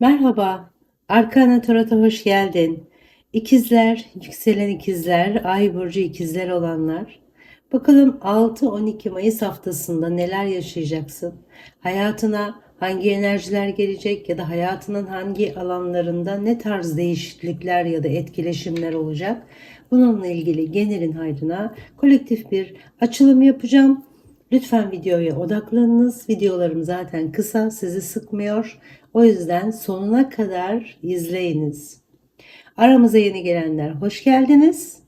Merhaba, Arkana Tarot'a hoş geldin. İkizler, yükselen ikizler, ay burcu ikizler olanlar. Bakalım 6-12 Mayıs haftasında neler yaşayacaksın? Hayatına hangi enerjiler gelecek ya da hayatının hangi alanlarında ne tarz değişiklikler ya da etkileşimler olacak? Bununla ilgili genelin hayrına kolektif bir açılım yapacağım. Lütfen videoya odaklanınız. Videolarım zaten kısa, sizi sıkmıyor. O yüzden sonuna kadar izleyiniz. Aramıza yeni gelenler hoş geldiniz.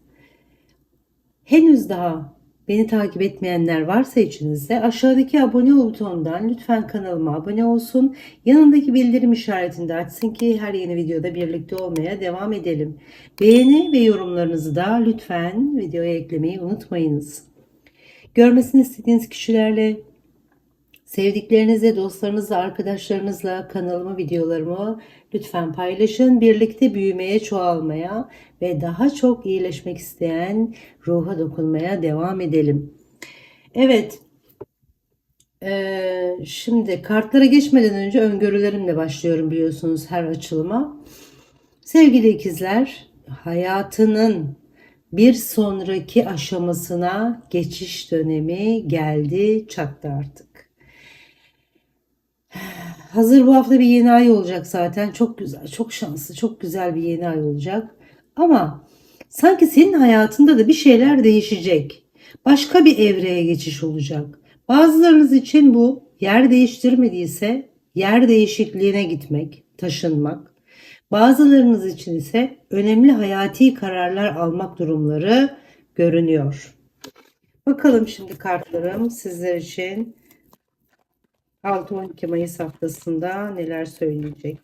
Henüz daha beni takip etmeyenler varsa içinizde aşağıdaki abone butonundan lütfen kanalıma abone olsun. Yanındaki bildirim işaretini de açsın ki her yeni videoda birlikte olmaya devam edelim. Beğeni ve yorumlarınızı da lütfen videoya eklemeyi unutmayınız. Görmesini istediğiniz kişilerle Sevdiklerinizle, dostlarınızla, arkadaşlarınızla kanalımı, videolarımı lütfen paylaşın. Birlikte büyümeye, çoğalmaya ve daha çok iyileşmek isteyen ruha dokunmaya devam edelim. Evet. Ee, şimdi kartlara geçmeden önce öngörülerimle başlıyorum biliyorsunuz her açılıma. Sevgili ikizler, hayatının bir sonraki aşamasına geçiş dönemi geldi, çattı artık. Hazır bu hafta bir yeni ay olacak zaten. Çok güzel, çok şanslı, çok güzel bir yeni ay olacak. Ama sanki senin hayatında da bir şeyler değişecek. Başka bir evreye geçiş olacak. Bazılarınız için bu yer değiştirmediyse yer değişikliğine gitmek, taşınmak. Bazılarınız için ise önemli hayati kararlar almak durumları görünüyor. Bakalım şimdi kartlarım sizler için 6-12 Mayıs haftasında neler söyleyecek?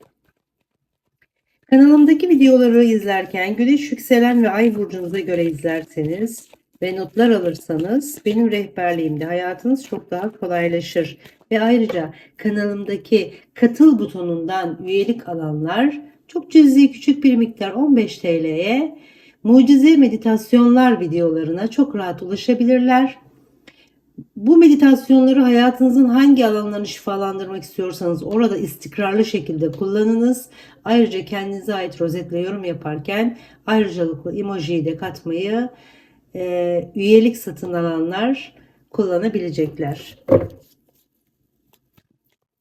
Kanalımdaki videoları izlerken güneş yükselen ve ay burcunuza göre izlerseniz ve notlar alırsanız benim rehberliğimde hayatınız çok daha kolaylaşır. Ve ayrıca kanalımdaki katıl butonundan üyelik alanlar çok cüzi küçük bir miktar 15 TL'ye mucize meditasyonlar videolarına çok rahat ulaşabilirler. Bu meditasyonları hayatınızın hangi alanlarını şifalandırmak istiyorsanız orada istikrarlı şekilde kullanınız. Ayrıca kendinize ait rozetle yorum yaparken ayrıcalıklı emojiyi de katmayı e, üyelik satın alanlar kullanabilecekler.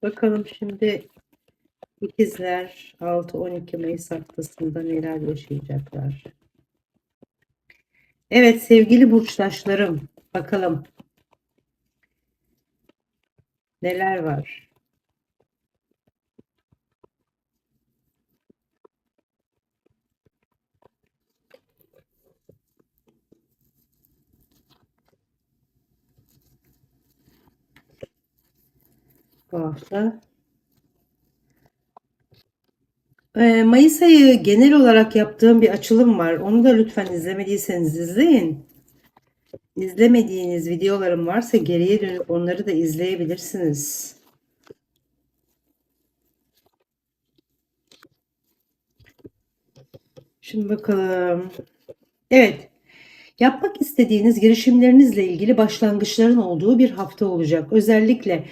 Bakalım şimdi ikizler 6-12 Mayıs haftasında neler yaşayacaklar. Evet sevgili burçtaşlarım bakalım neler var? Bu hafta Ee, Mayıs ayı genel olarak yaptığım bir açılım var. Onu da lütfen izlemediyseniz izleyin. İzlemediğiniz videolarım varsa geriye dönüp onları da izleyebilirsiniz. Şimdi bakalım. Evet. Yapmak istediğiniz girişimlerinizle ilgili başlangıçların olduğu bir hafta olacak. Özellikle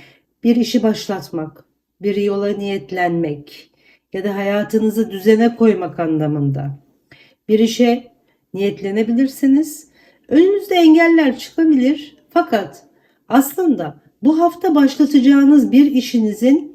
bir işi başlatmak, bir yola niyetlenmek ya da hayatınızı düzene koymak anlamında. Bir işe niyetlenebilirsiniz. Önünüzde engeller çıkabilir. Fakat aslında bu hafta başlatacağınız bir işinizin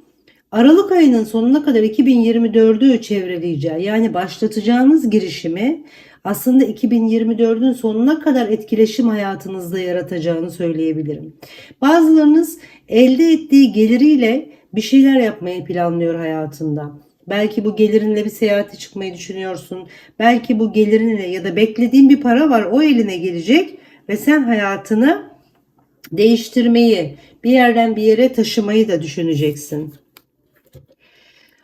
Aralık ayının sonuna kadar 2024'ü çevreleyeceği yani başlatacağınız girişimi aslında 2024'ün sonuna kadar etkileşim hayatınızda yaratacağını söyleyebilirim. Bazılarınız elde ettiği geliriyle bir şeyler yapmayı planlıyor hayatında. Belki bu gelirinle bir seyahate çıkmayı düşünüyorsun. Belki bu gelirinle ya da beklediğin bir para var o eline gelecek ve sen hayatını değiştirmeyi, bir yerden bir yere taşımayı da düşüneceksin.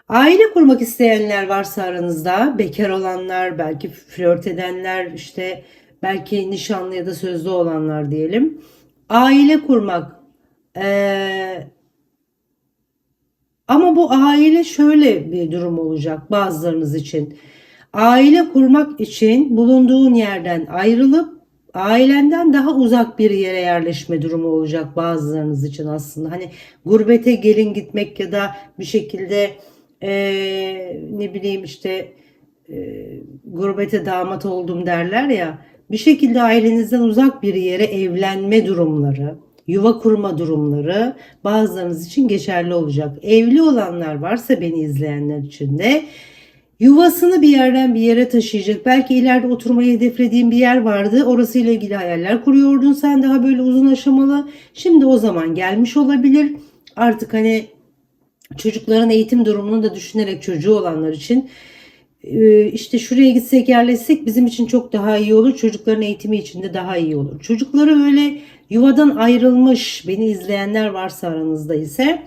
Aile kurmak isteyenler varsa aranızda, bekar olanlar, belki flört edenler, işte belki nişanlı ya da sözlü olanlar diyelim. Aile kurmak, ee, ama bu aile şöyle bir durum olacak bazılarınız için. Aile kurmak için bulunduğun yerden ayrılıp ailenden daha uzak bir yere yerleşme durumu olacak bazılarınız için aslında. Hani gurbete gelin gitmek ya da bir şekilde Ee, ne bileyim işte e, gurbete damat oldum derler ya bir şekilde ailenizden uzak bir yere evlenme durumları, yuva kurma durumları bazılarınız için geçerli olacak. Evli olanlar varsa beni izleyenler için de yuvasını bir yerden bir yere taşıyacak. Belki ileride oturmayı hedeflediğin bir yer vardı. Orasıyla ilgili hayaller kuruyordun sen daha böyle uzun aşamalı. Şimdi o zaman gelmiş olabilir. Artık hani çocukların eğitim durumunu da düşünerek çocuğu olanlar için işte şuraya gitsek yerleşsek bizim için çok daha iyi olur. Çocukların eğitimi için de daha iyi olur. Çocukları öyle yuvadan ayrılmış beni izleyenler varsa aranızda ise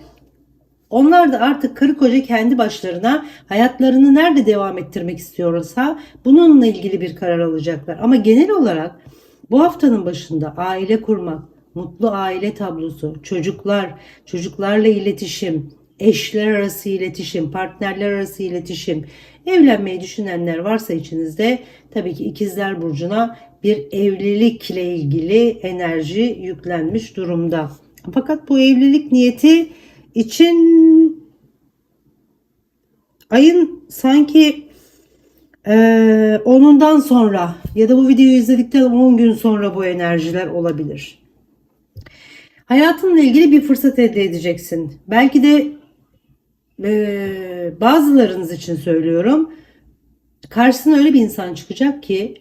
onlar da artık karı koca kendi başlarına hayatlarını nerede devam ettirmek istiyorsa bununla ilgili bir karar alacaklar. Ama genel olarak bu haftanın başında aile kurmak, mutlu aile tablosu, çocuklar, çocuklarla iletişim, eşler arası iletişim, partnerler arası iletişim, evlenmeyi düşünenler varsa içinizde tabii ki ikizler burcuna bir evlilikle ilgili enerji yüklenmiş durumda. Fakat bu evlilik niyeti için ayın sanki ee, onundan sonra ya da bu videoyu izledikten 10 gün sonra bu enerjiler olabilir. Hayatınla ilgili bir fırsat elde edeceksin. Belki de e, bazılarınız için söylüyorum. Karşısına öyle bir insan çıkacak ki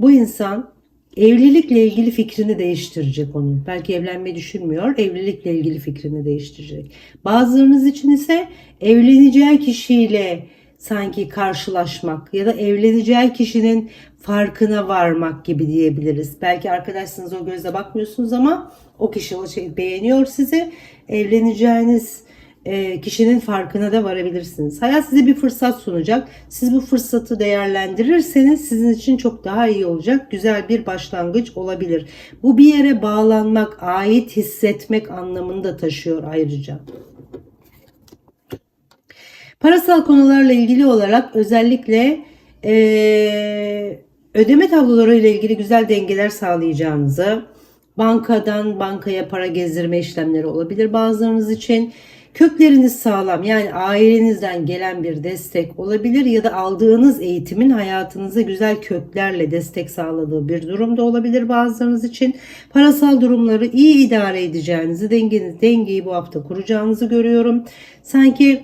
bu insan evlilikle ilgili fikrini değiştirecek onun. Belki evlenmeyi düşünmüyor, evlilikle ilgili fikrini değiştirecek. Bazılarınız için ise evleneceği kişiyle sanki karşılaşmak ya da evleneceği kişinin farkına varmak gibi diyebiliriz. Belki arkadaşsınız o gözle bakmıyorsunuz ama o kişi o şey beğeniyor sizi. Evleneceğiniz e, kişinin farkına da varabilirsiniz. Hayat size bir fırsat sunacak. Siz bu fırsatı değerlendirirseniz sizin için çok daha iyi olacak. Güzel bir başlangıç olabilir. Bu bir yere bağlanmak, ait hissetmek anlamını da taşıyor ayrıca. Parasal konularla ilgili olarak özellikle e, ödeme tabloları ile ilgili güzel dengeler sağlayacağınızı, bankadan bankaya para gezdirme işlemleri olabilir bazılarınız için. Kökleriniz sağlam yani ailenizden gelen bir destek olabilir ya da aldığınız eğitimin hayatınıza güzel köklerle destek sağladığı bir durumda olabilir bazılarınız için. Parasal durumları iyi idare edeceğinizi, dengeniz, dengeyi bu hafta kuracağınızı görüyorum. Sanki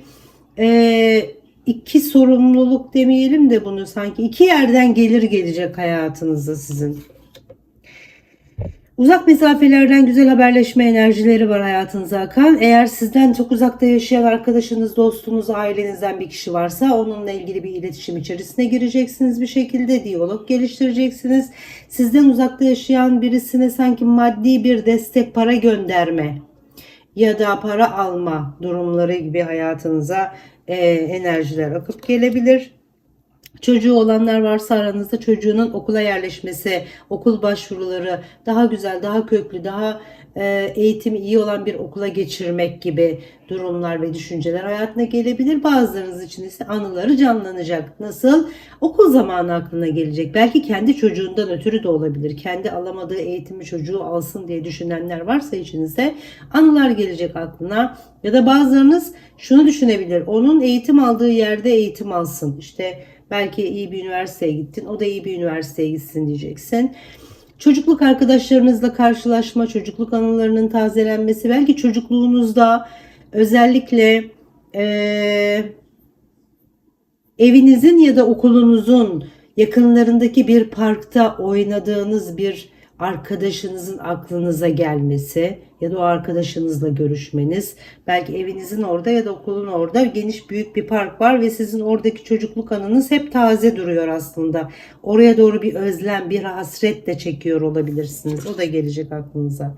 e, iki sorumluluk demeyelim de bunu sanki iki yerden gelir gelecek hayatınızda sizin. Uzak mesafelerden güzel haberleşme enerjileri var hayatınıza akan. Eğer sizden çok uzakta yaşayan arkadaşınız, dostunuz, ailenizden bir kişi varsa onunla ilgili bir iletişim içerisine gireceksiniz bir şekilde. Diyalog geliştireceksiniz. Sizden uzakta yaşayan birisine sanki maddi bir destek, para gönderme ya da para alma durumları gibi hayatınıza enerjiler akıp gelebilir. Çocuğu olanlar varsa aranızda çocuğunun okula yerleşmesi, okul başvuruları daha güzel, daha köklü, daha e, eğitimi iyi olan bir okula geçirmek gibi durumlar ve düşünceler hayatına gelebilir. Bazılarınız için ise anıları canlanacak. Nasıl? Okul zamanı aklına gelecek. Belki kendi çocuğundan ötürü de olabilir. Kendi alamadığı eğitimi çocuğu alsın diye düşünenler varsa içinizde anılar gelecek aklına. Ya da bazılarınız şunu düşünebilir. Onun eğitim aldığı yerde eğitim alsın. İşte Belki iyi bir üniversiteye gittin. O da iyi bir üniversiteye gitsin diyeceksin. Çocukluk arkadaşlarınızla karşılaşma, çocukluk anılarının tazelenmesi. Belki çocukluğunuzda özellikle e, evinizin ya da okulunuzun yakınlarındaki bir parkta oynadığınız bir arkadaşınızın aklınıza gelmesi ya da o arkadaşınızla görüşmeniz. Belki evinizin orada ya da okulun orada geniş büyük bir park var ve sizin oradaki çocukluk anınız hep taze duruyor aslında. Oraya doğru bir özlem, bir hasret de çekiyor olabilirsiniz. O da gelecek aklınıza.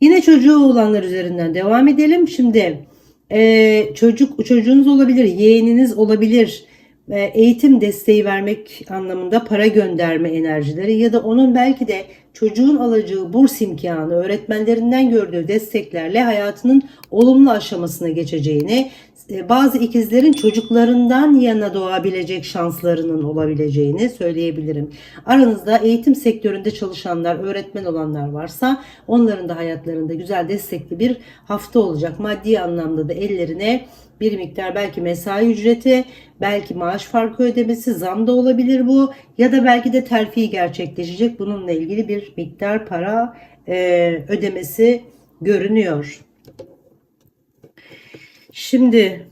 Yine çocuğu olanlar üzerinden devam edelim. Şimdi e, çocuk çocuğunuz olabilir, yeğeniniz olabilir eğitim desteği vermek anlamında para gönderme enerjileri ya da onun belki de çocuğun alacağı burs imkanı, öğretmenlerinden gördüğü desteklerle hayatının olumlu aşamasına geçeceğini, bazı ikizlerin çocuklarından yana doğabilecek şanslarının olabileceğini söyleyebilirim. Aranızda eğitim sektöründe çalışanlar, öğretmen olanlar varsa onların da hayatlarında güzel destekli bir hafta olacak. Maddi anlamda da ellerine bir miktar belki mesai ücreti, belki maaş farkı ödemesi, zam da olabilir bu ya da belki de terfi gerçekleşecek. Bununla ilgili bir miktar para e, ödemesi görünüyor. Şimdi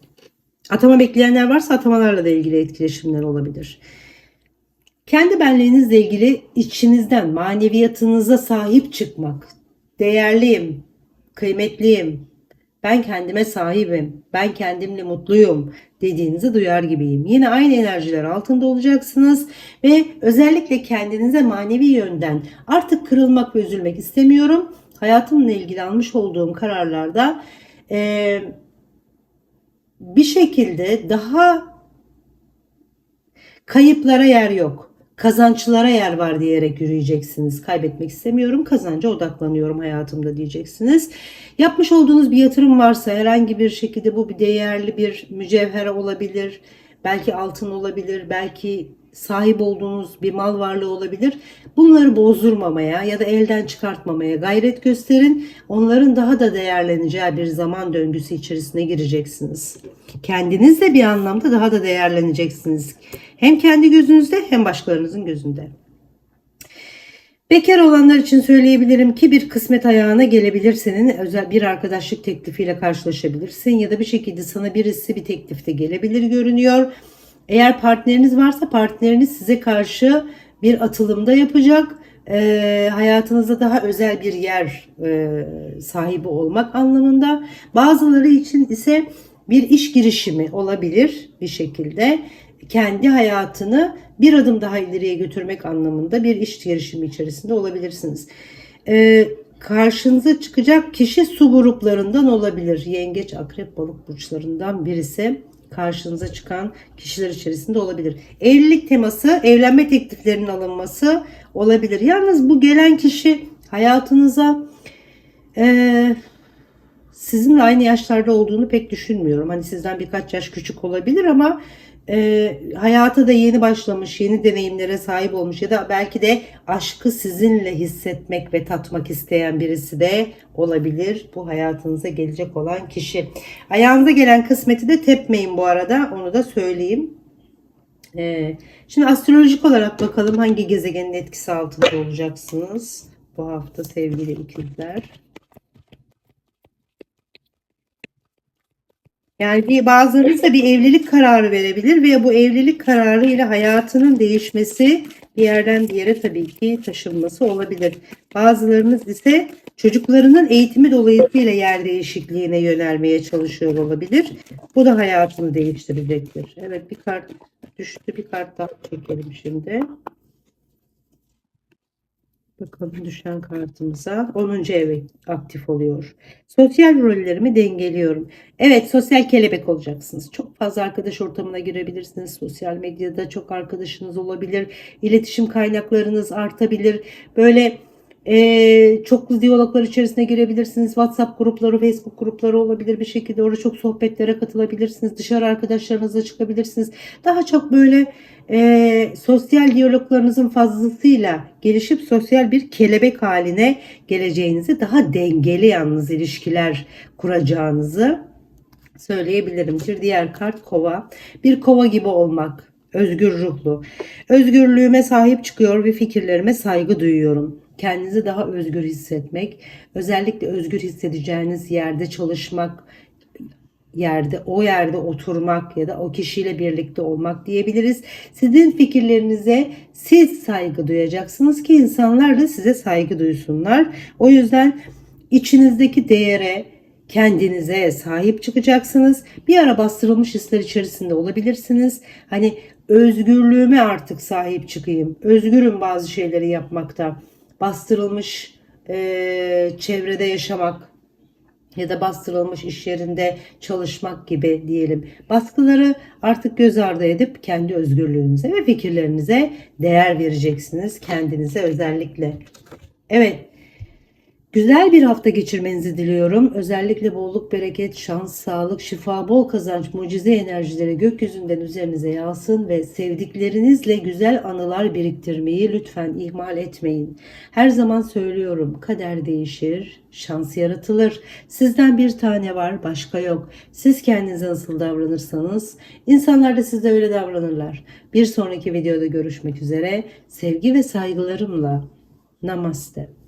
atama bekleyenler varsa atamalarla da ilgili etkileşimler olabilir. Kendi benliğinizle ilgili içinizden maneviyatınıza sahip çıkmak. Değerliyim, kıymetliyim, ben kendime sahibim, ben kendimle mutluyum dediğinizi duyar gibiyim. Yine aynı enerjiler altında olacaksınız ve özellikle kendinize manevi yönden artık kırılmak ve üzülmek istemiyorum. Hayatımla ilgili almış olduğum kararlarda e, bir şekilde daha kayıplara yer yok. Kazançlara yer var diyerek yürüyeceksiniz. Kaybetmek istemiyorum, kazanca odaklanıyorum hayatımda diyeceksiniz. Yapmış olduğunuz bir yatırım varsa herhangi bir şekilde bu bir değerli bir mücevher olabilir. Belki altın olabilir, belki sahip olduğunuz bir mal varlığı olabilir. Bunları bozdurmamaya ya da elden çıkartmamaya gayret gösterin. Onların daha da değerleneceği bir zaman döngüsü içerisine gireceksiniz. Kendiniz de bir anlamda daha da değerleneceksiniz. Hem kendi gözünüzde hem başkalarınızın gözünde. Bekar olanlar için söyleyebilirim ki bir kısmet ayağına gelebilir senin özel bir arkadaşlık teklifiyle karşılaşabilirsin ya da bir şekilde sana birisi bir teklifte gelebilir görünüyor. Eğer partneriniz varsa partneriniz size karşı bir atılımda yapacak. E, hayatınızda daha özel bir yer e, sahibi olmak anlamında. Bazıları için ise bir iş girişimi olabilir bir şekilde. Kendi hayatını bir adım daha ileriye götürmek anlamında bir iş girişimi içerisinde olabilirsiniz. E, karşınıza çıkacak kişi su gruplarından olabilir. Yengeç, akrep, balık burçlarından birisi karşınıza çıkan kişiler içerisinde olabilir. Evlilik teması, evlenme tekliflerinin alınması olabilir. Yalnız bu gelen kişi hayatınıza e, sizinle aynı yaşlarda olduğunu pek düşünmüyorum. Hani sizden birkaç yaş küçük olabilir ama e, hayata da yeni başlamış, yeni deneyimlere sahip olmuş ya da belki de aşkı sizinle hissetmek ve tatmak isteyen birisi de olabilir. Bu hayatınıza gelecek olan kişi. Ayağınıza gelen kısmeti de tepmeyin bu arada. Onu da söyleyeyim. E, şimdi astrolojik olarak bakalım hangi gezegenin etkisi altında olacaksınız bu hafta sevgili ikizler. Yani bir bazılarınız da bir evlilik kararı verebilir ve bu evlilik kararı ile hayatının değişmesi bir yerden bir yere tabii ki taşınması olabilir. Bazılarınız ise çocuklarının eğitimi dolayısıyla yer değişikliğine yönelmeye çalışıyor olabilir. Bu da hayatını değiştirecektir. Evet bir kart düştü. Bir kart daha çekelim şimdi. Bakalım düşen kartımıza 10. ev aktif oluyor. Sosyal rollerimi dengeliyorum. Evet sosyal kelebek olacaksınız. Çok fazla arkadaş ortamına girebilirsiniz. Sosyal medyada çok arkadaşınız olabilir. İletişim kaynaklarınız artabilir. Böyle e, çoklu diyaloglar içerisine girebilirsiniz. WhatsApp grupları, Facebook grupları olabilir bir şekilde. Orada çok sohbetlere katılabilirsiniz. Dışarı arkadaşlarınızla çıkabilirsiniz. Daha çok böyle e, sosyal diyaloglarınızın fazlasıyla gelişip sosyal bir kelebek haline geleceğinizi, daha dengeli yalnız ilişkiler kuracağınızı söyleyebilirim. Bir diğer kart kova. Bir kova gibi olmak. Özgür ruhlu. Özgürlüğüme sahip çıkıyor ve fikirlerime saygı duyuyorum kendinizi daha özgür hissetmek, özellikle özgür hissedeceğiniz yerde çalışmak, yerde o yerde oturmak ya da o kişiyle birlikte olmak diyebiliriz. Sizin fikirlerinize siz saygı duyacaksınız ki insanlar da size saygı duysunlar. O yüzden içinizdeki değere, kendinize sahip çıkacaksınız. Bir ara bastırılmış hisler içerisinde olabilirsiniz. Hani özgürlüğüme artık sahip çıkayım. Özgürüm bazı şeyleri yapmakta bastırılmış e, çevrede yaşamak ya da bastırılmış iş yerinde çalışmak gibi diyelim. Baskıları artık göz ardı edip kendi özgürlüğünüze ve fikirlerinize değer vereceksiniz. Kendinize özellikle. Evet. Güzel bir hafta geçirmenizi diliyorum. Özellikle bolluk, bereket, şans, sağlık, şifa, bol kazanç, mucize enerjileri gökyüzünden üzerinize yağsın ve sevdiklerinizle güzel anılar biriktirmeyi lütfen ihmal etmeyin. Her zaman söylüyorum, kader değişir, şans yaratılır. Sizden bir tane var, başka yok. Siz kendinize nasıl davranırsanız, insanlar da size öyle davranırlar. Bir sonraki videoda görüşmek üzere. Sevgi ve saygılarımla. Namaste.